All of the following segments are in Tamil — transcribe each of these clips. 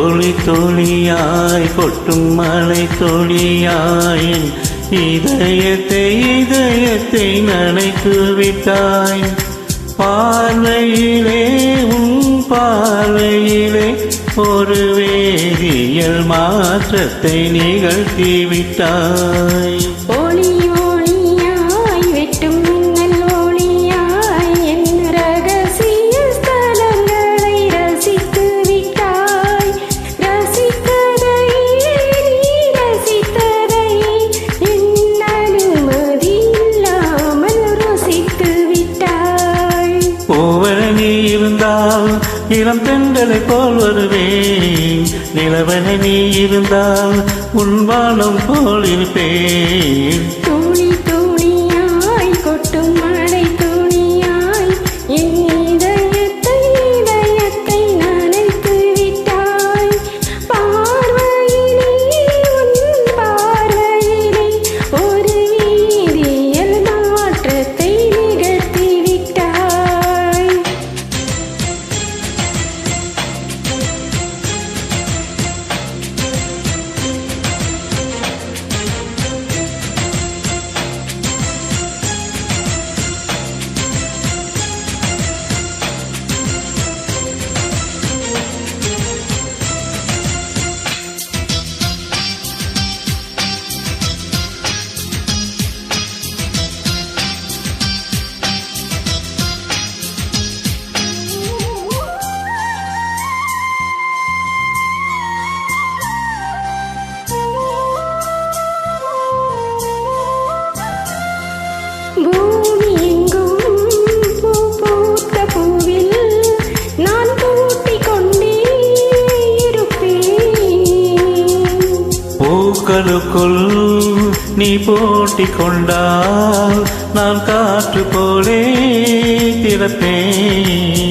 துளி தோழியாய் கொட்டும் மலை தோழியாய் இதயத்தை இதயத்தை நனைத்து விட்டாய். பார்வையிலே உன் பார்வையிலே ஒரு வேதியியல் மாற்றத்தை நிகழ்த்தி விட்டாய். இளம் பெண்களை போல் வருவேன். நிலவனை நீ இருந்தால் உன் வானம் போல் இருப்பேன். பூக்களுக்குள் நீ போட்டி கொண்டால் நான் காற்று போலே திறப்பேன்.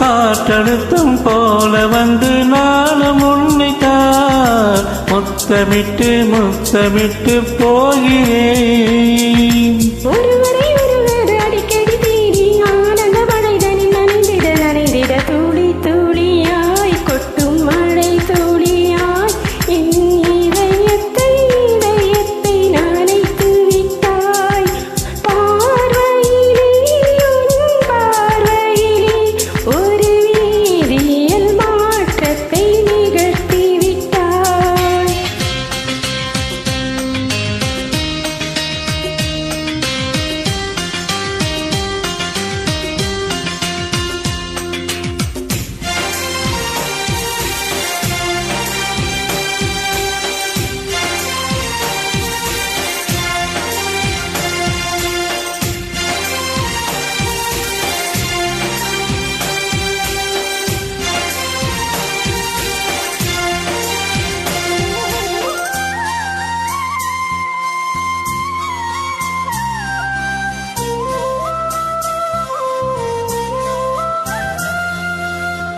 காற்றழுத்தம் போல வந்து நானும் உன்னைத்தான் முத்தமிட்டு முத்தமிட்டு போகிறேன்.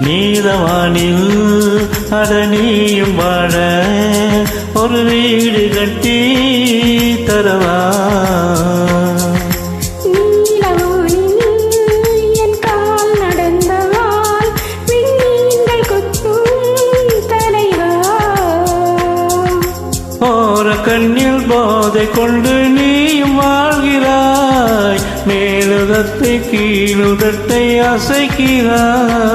நீலவானில் அடனியும் வாழ ஒரு வீடு கட்டி தரவா? கண்ணில் போதை கொண்டு நீயும் வாழ்கிறாய். மேலுதத்தை கீழுதத்தை அசைக்கிறாய்.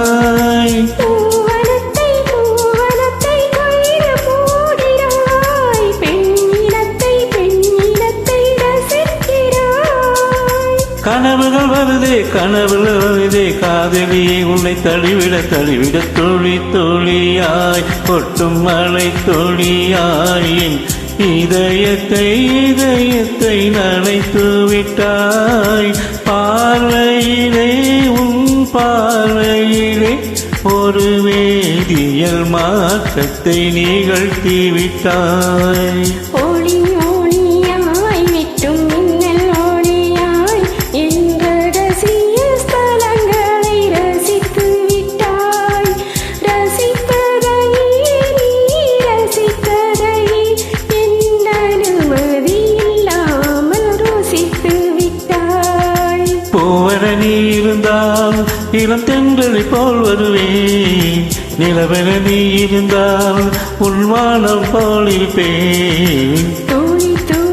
கனவுகள் வருதே கனவுகள் வருதே காதலியே உன்னை தழுவிட தழுவிட துளி துளியாய் கொட்டும் மழை துளியாய் என் இதயத்தை இதயத்தை நனைத்து விட்டாய். பார்வையிலே உன் பார்வையிலே ஒரு வேதியல் மாற்றத்தை நிகழ்த்தி விட்டாய். ஒளியும் பூவன நீ இருந்தால் இளம் தென்றலை போல் வருவேன். நிலவென நீ இருந்தால் உள்வானம் போல் இருப்பேன். தோழி தோழி